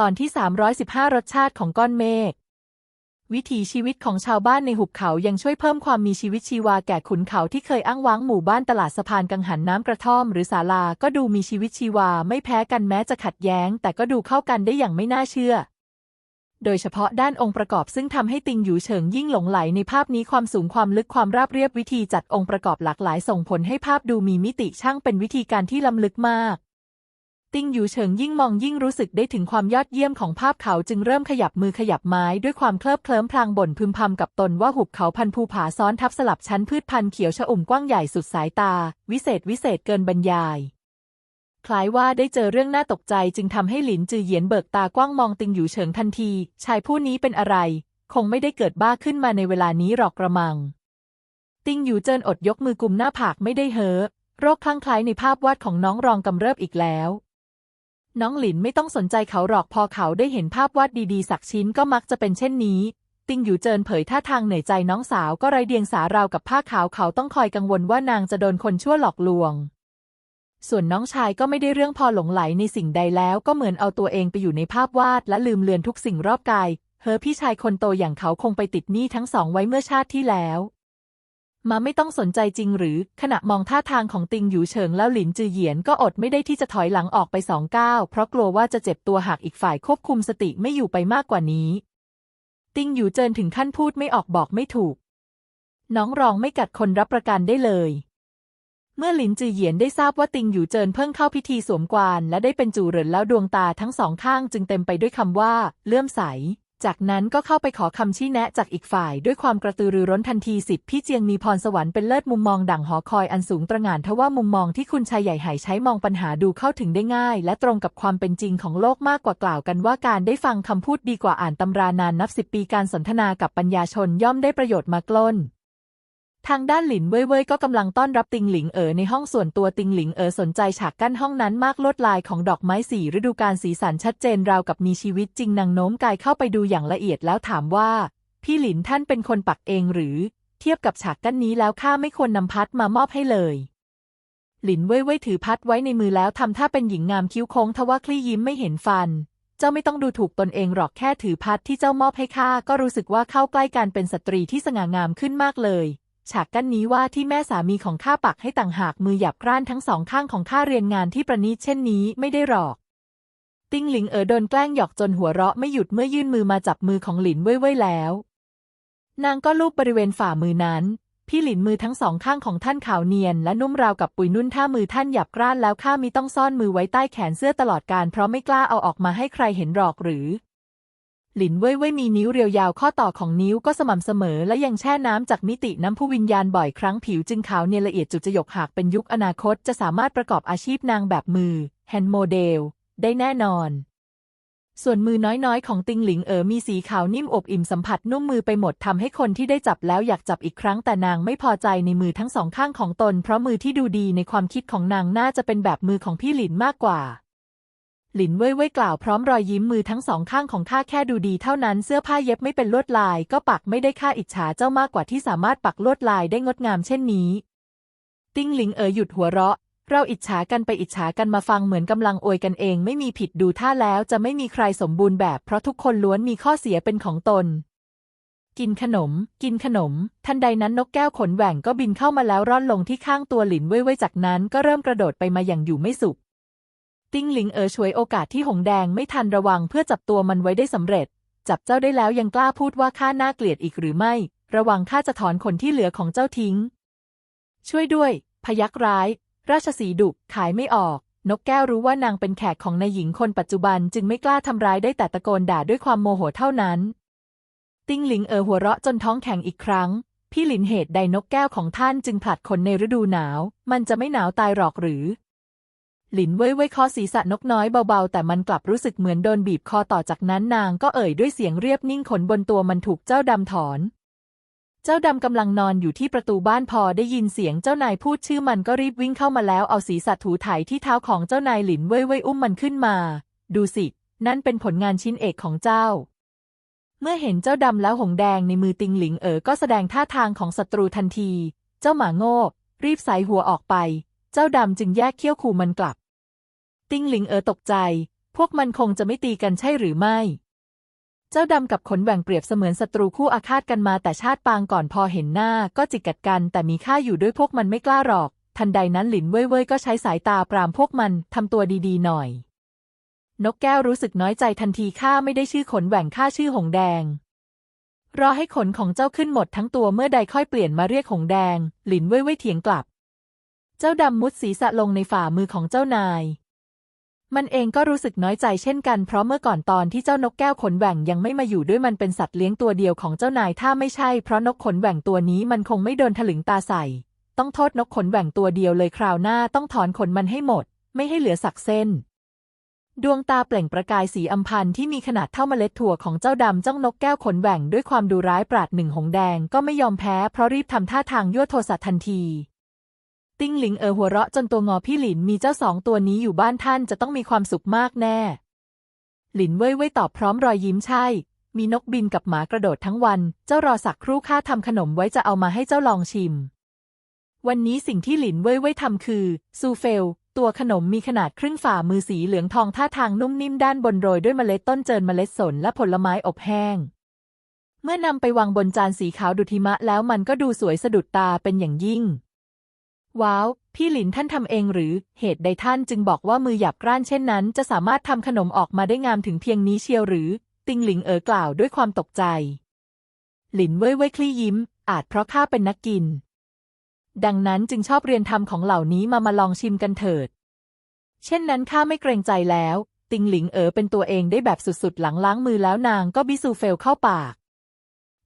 ตอนที่ 315 รสชาติของก้อนเมฆ วิถีชีวิตของชาวบ้านในหุบเขายังช่วยเพิ่มความมีชีวิตชีวาแก่ขุนเขาที่เคยอ้างว้างหมู่บ้านตลาดสะพานกังหันน้ำกระท่อมหรือศาลาก็ดูมีชีวิตชีวาไม่แพ้กันแม้จะขัดแย้ง แต่ก็ดูเข้ากันได้อย่างไม่น่าเชื่อ โดยเฉพาะด้านองค์ประกอบซึ่งทำให้ติงหยูเฉิงยิ่งหลงไหลในภาพนี้ความสูงความลึกความราบเรียบวิธีจัดองค์ประกอบหลากหลายส่งผลให้ภาพดูมีมิติช่างเป็นวิธีการที่ล้ำลึกมาก ติงหยูเฉิงยิ่งมองยิ่งรู้สึกได้ถึงความยอดเยี่ยมของภาพเขาจึงเริ่มขยับมือขยับไม้ด้วยความเคลิบเคลิ้มพลางบ่นพึมพำกับตนว่าหุบเขาพันภูผาซ้อนทับสลับชั้นพืชพันธุ์เขียวชอุ่มกว้างใหญ่สุดสายตา วิเศษวิเศษเกินบรรยาย คล้ายว่าได้เจอเรื่องน่าตกใจจึงทำให้หลินจือเหยียนเบิกตากว้างมองติงหยูเฉิงทันที ชายผู้นี้เป็นอะไร คงไม่ได้เกิดบ้าขึ้นมาในเวลานี้หรอกกระมัง ติงหยูเจินอดยกมือกุมหน้าผากไม่ได้เฮ้อโรคคลั่งไคล้ในภาพวาดของน้องรองกำเริบอีกแล้ว น้องหลินไม่ต้องสนใจเขาหรอกพอเขาได้เห็นภาพวาดดีๆ สักชิ้นก็มักจะเป็นเช่นนี้ ติงหยูเจินเผยท่าทางเหนื่อยใจน้องสาวก็ไรเดียงสาราวกับผ้าขาวเขาต้องคอยกังวลว่านางจะโดนคนชั่วหลอกลวง ส่วนน้องชายก็ไม่ได้เรื่องพอหลงไหลในสิ่งใดแล้วก็เหมือนเอาตัวเองไปอยู่ในภาพวาดและลืมเลือนทุกสิ่งรอบกายเฮอพี่ชายคนโตอย่างเขาคงไปติดหนี้ทั้งสองไว้เมื่อชาติที่แล้ว มาไม่ต้องสนใจจริงหรือ ขณะมองท่าทางของติงหยูเฉิงแล้วหลินจือเหยียนก็อดไม่ได้ที่จะถอยหลังออกไปสองก้าวเพราะกลัวว่าจะเจ็บตัวหากอีกฝ่ายควบคุมสติไม่อยู่ไปมากกว่านี้ ติงหยูเจินถึงขั้นพูดไม่ออกบอกไม่ถูก น้องรองไม่กัดคนรับประกันได้เลยเมื่อหลินจือเหยียนได้ทราบว่าติงหยูเจินเพิ่งเข้าพิธีสวมกวานและได้เป็นจูเหรินแล้วดวงตาทั้งสองข้างจึงเต็มไปด้วยคำว่า เลื่อมใส จากนั้นก็เข้าไปขอคำชี้แนะจากอีกฝ่ายด้วยความกระตือรือร้นทันทีสิทธิพี่เจียงมีพรสวรรค์เป็นเลิศมุมมองดั่งหอคอยอันสูงตระหง่านทว่ามุมมองที่คุณชายใหญ่หายใช้มองปัญหาดูเข้าถึงได้ง่าย และตรงกับความเป็นจริงของโลกมากกว่ากล่าวกันว่าการได้ฟังคำพูดดีกว่าอ่านตำรานานนับสิบปีการสนทนากับปัญญาชนย่อมได้ประโยชน์มากล้น ทางด้านหลินเว่ยเว่ยก็กำลังต้อนรับติงหลิงเอ๋อในห้องส่วนตัวติงหลิงเอ๋อสนใจฉากกั้นห้องนั้นมากลวดลายของดอกไม้สีฤดูกาลสีสันชัดเจนราวกับมีชีวิตจริงนางโน้มกายเข้าไปดูอย่างละเอียดแล้วถามว่า พี่หลินท่านเป็นคนปักเองหรือ เทียบกับฉากกั้นนี้แล้วข้าไม่ควรนำพัดมามอบให้เลย หลินเว่ยเว่ยถือพัดไว้ในมือแล้วทำท่าเป็นหญิงงามคิ้วโค้งทว่าคลี่ยิ้มไม่เห็นฟันเจ้าไม่ต้องดูถูกตนเองหรอกแค่ถือพัดที่เจ้ามอบให้ข้าก็รู้สึกว่าเข้าใกล้การเป็นสตรีที่สง่างามขึ้นมากเลย ฉากกั้นนี้ว่าที่แม่สามีของข้าปักให้ต่างหากมือหยับกร้านทั้งสองข้างของข้าเรียนงานที่ประณีตเช่นนี้ไม่ได้หรอก ติ้งหลิงเอ๋อโดนแกล้งหยอกจนหัวเราะไม่หยุดเมื่อยื่นมือมาจับมือของหลินเว่ยเว่ยแล้ว นางก็ลูบบริเวณฝ่ามือนั้น พี่หลินมือทั้งสองข้างของท่านขาวเนียน และนุ่มราวกับปุยนุ่นถ้ามือท่านหยับกร้านแล้วข้ามีต้องซ่อนมือไว้ใต้แขนเสื้อตลอดการเพราะไม่กล้าเอาออกมาให้ใครเห็นหรอกหรือ หลินเว่ยเว่ยมีนิ้วเรียวยาวข้อต่อของนิ้วก็สม่ำเสมอ และยังแช่น้ำจากมิติน้ำผู้วิญญาณบ่อยครั้งผิวจึงขาวเนียนละเอียดจุดจยกหากเป็นยุคอนาคต จะสามารถประกอบอาชีพนางแบบมือแฮนด์โมเดล ได้แน่นอน ส่วนมือน้อยๆ ของติงหลิงเอ๋อมีสีขาวนิ่มอบอิ่มสัมผัสนุ่มมือไปหมดทำให้คนที่ได้จับแล้วอยากจับอีกครั้งแต่นางไม่พอใจในมือทั้งสองข้างของตน เพราะมือที่ดูดีในความคิดของนางน่าจะเป็นแบบมือของพี่หลินมากกว่า หลินเว่ยเว่ยกล่าวพร้อมรอยยิ้มมือทั้งสองข้างของข้าแค่ดูดีเท่านั้นเสื้อผ้าเย็บไม่เป็นลวดลาย ก็ปักไม่ได้ค่าอิจฉาเจ้ามากกว่าที่สามารถปักลวดลายได้งดงามเช่นนี้ ติ้งหลิงเอ๋อหยุดหัวเราะ เราอิจฉากันไปอิจฉากันมาฟังเหมือนกำลังอวยกันเอง ไม่มีผิดดูท่าแล้วจะไม่มีใครสมบูรณ์แบบ เพราะทุกคนล้วนมีข้อเสียเป็นของตน กินขนม กินขนม ทันใดนั้นนกแก้วขนแหว่งก็บินเข้ามาแล้วร่อนลงที่ข้างตัวหลินเว่ยเว่ยจากนั้นก็เริ่มกระโดดไปมาอย่างอยู่ไม่สุข ติ้งหลิงเอ๋อฉวยโอกาสที่หงแดงไม่ทันระวังเพื่อจับตัวมันไว้ได้สำเร็จ จับเจ้าได้แล้วยังกล้าพูดว่าข้าน่าเกลียดอีกหรือไม่ ระวังข้าจะถอนขนที่เหลือของเจ้าทิ้ง ช่วยด้วย พยักร้าย ราชสีดุขายไม่ออก นกแก้วรู้ว่านางเป็นแขกของนายหญิงคนปัจจุบันจึงไม่กล้าทำร้ายได้แต่ตะโกนด่าด้วยความโมโหเท่านั้น ติ้งหลิงเอ๋อหัวเราะจนท้องแข็งอีกครั้ง พี่หลินเหตุใดนกแก้วของท่านจึงผลัดขนในฤดูหนาว มันจะไม่หนาวตายหรอกหรือ หลินเว่ยเว่ยเคอศีรษะนกน้อยเบาๆ แต่มันกลับรู้สึกเหมือนโดนบีบคอต่อจากนั้นนางก็เอ่ยด้วยเสียงเรียบนิ่งขนบนตัวมันถูกเจ้าดำถอน เจ้าดำกำลังนอนอยู่ที่ประตูบ้านพอได้ยินเสียงเจ้านายพูดชื่อมันก็รีบวิ่งเข้ามาแล้วเอาศีรษะถูไถที่เท้าของเจ้านายหลินเว่ยเว่ยอุ้มมันขึ้นมา ดูสิ นั่นเป็นผลงานชิ้นเอกของเจ้า เมื่อเห็นเจ้าดำแล้วหงแดงในมือติงหลิงเอ๋อก็แสดงท่าทางของศัตรูทันที เจ้าหมาโง่รีบใส่หัวออกไป เจ้าดำจึงแยกเขี้ยวขู่มันกลับ ติ้งหลิงเอ๋อตกใจ พวกมันคงจะไม่ตีกันใช่หรือไม่ เจ้าดำกับขนแหว่งเปรียบเสมือนศัตรูคู่อาฆาตกันมาแต่ชาติปางก่อนพอเห็นหน้าก็จิกกัดกัน แต่มีค่าอยู่ด้วยพวกมันไม่กล้าหรอก ทันใดนั้นหลินเว่ยเว่ยก็ใช้สายตาปรามพวกมันทำตัวดีๆหน่อย นกแก้วรู้สึกน้อยใจทันทีข้าไม่ได้ชื่อขนแหว่งข้าชื่อหงแดงรอให้ขนของเจ้าขึ้นหมดทั้งตัวเมื่อใดค่อยเปลี่ยนมาเรียกหงแดง หลินเว่ยเว่ยเถียงกลับ เจ้าดำมุดศีรษะลงในฝ่ามือของเจ้านาย มันเองก็รู้สึกน้อยใจเช่นกันเพราะเมื่อก่อนตอนที่เจ้านกแก้วขนแหว่งยังไม่มาอยู่ด้วยมันเป็นสัตว์เลี้ยงตัวเดียวของเจ้านายถ้าไม่ใช่เพราะนกขนแหว่งตัวนี้มันคงไม่โดนถลึงตาใส่ ต้องโทษนกขนแหว่งตัวเดียวเลยคราวหน้าต้องถอนขนมันให้หมด ไม่ให้เหลือสักเส้น ดวงตาเปล่งประกายสีอำพันธ์ที่มีขนาดเท่าเมล็ดถั่วของเจ้าดำจ้องนกแก้วขนแหว่งด้วยความดูร้ายปราดหนึ่งหงแดงก็ไม่ยอมแพ้เพราะรีบทำท่าทางยั่วโทสะทันที ติ้งหลิงเออหัวเราะจนตัวงอพี่หลินมีเจ้าสองตัวนี้อยู่บ้านท่านจะต้องมีความสุขมากแน่ หลินเว่ยเว่ยตอบพร้อมรอยยิ้มใช่ มีนกบินกับหมากระโดดทั้งวัน เจ้ารอสักครู่ข้าทำขนมไว้จะเอามาให้เจ้าลองชิม วันนี้สิ่งที่หลินเว่ยเว่ยทำคือซูเฟล ตัวขนมมีขนาดครึ่งฝ่ามือสีเหลืองทองท่าทางนุ่มนิ่มด้านบนโรยด้วยเมล็ดต้นเจิญเมล็ดสนและผลไม้อบแห้งเมื่อนำไปวางบนจานสีขาวดุทิมะแล้วมันก็ดูสวยสะดุดตาเป็นอย่างยิ่ง ว้าว พี่หลินท่านทำเองหรือ เหตุใดท่านจึงบอกว่ามือหยาบกร้านเช่นนั้น จะสามารถทำขนมออกมาได้งามถึงเพียงนี้เชียวหรือ ติงหลิงเอ๋อกล่าวด้วยความตกใจ หลินเว่ยเว่ยคลี่ยิ้ม อาจเพราะข้าเป็นนักกิน ดังนั้นจึงชอบเรียนทำของเหล่านี้มามาลองชิมกันเถิด เช่นนั้นข้าไม่เกรงใจแล้ว ติงหลิงเอ๋อเป็นตัวเองได้แบบสุดๆ หลังล้างมือแล้วนางก็บิซูเฟลเข้าปาก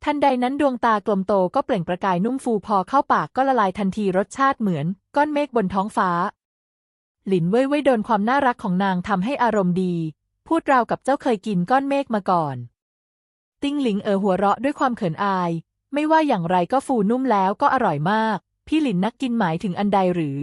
ทันใดนั้นดวงตากลมโตก็เปล่งประกายนุ่มฟูพอเข้าปากก็ละลายทันทีรสชาติเหมือน ก้อนเมฆบนท้องฟ้า หลินเว่ยเว่ยโดนความน่ารักของนางทำให้อารมณ์ดี พูดราวกับเจ้าเคยกินก้อนเมฆมาก่อน ติ้งหลิงเอ๋อหัวเราะด้วยความเขินอาย ไม่ว่าอย่างไรก็ฟูนุ่มแล้วก็อร่อยมาก พี่หลินนักกินหมายถึงอันใดหรือ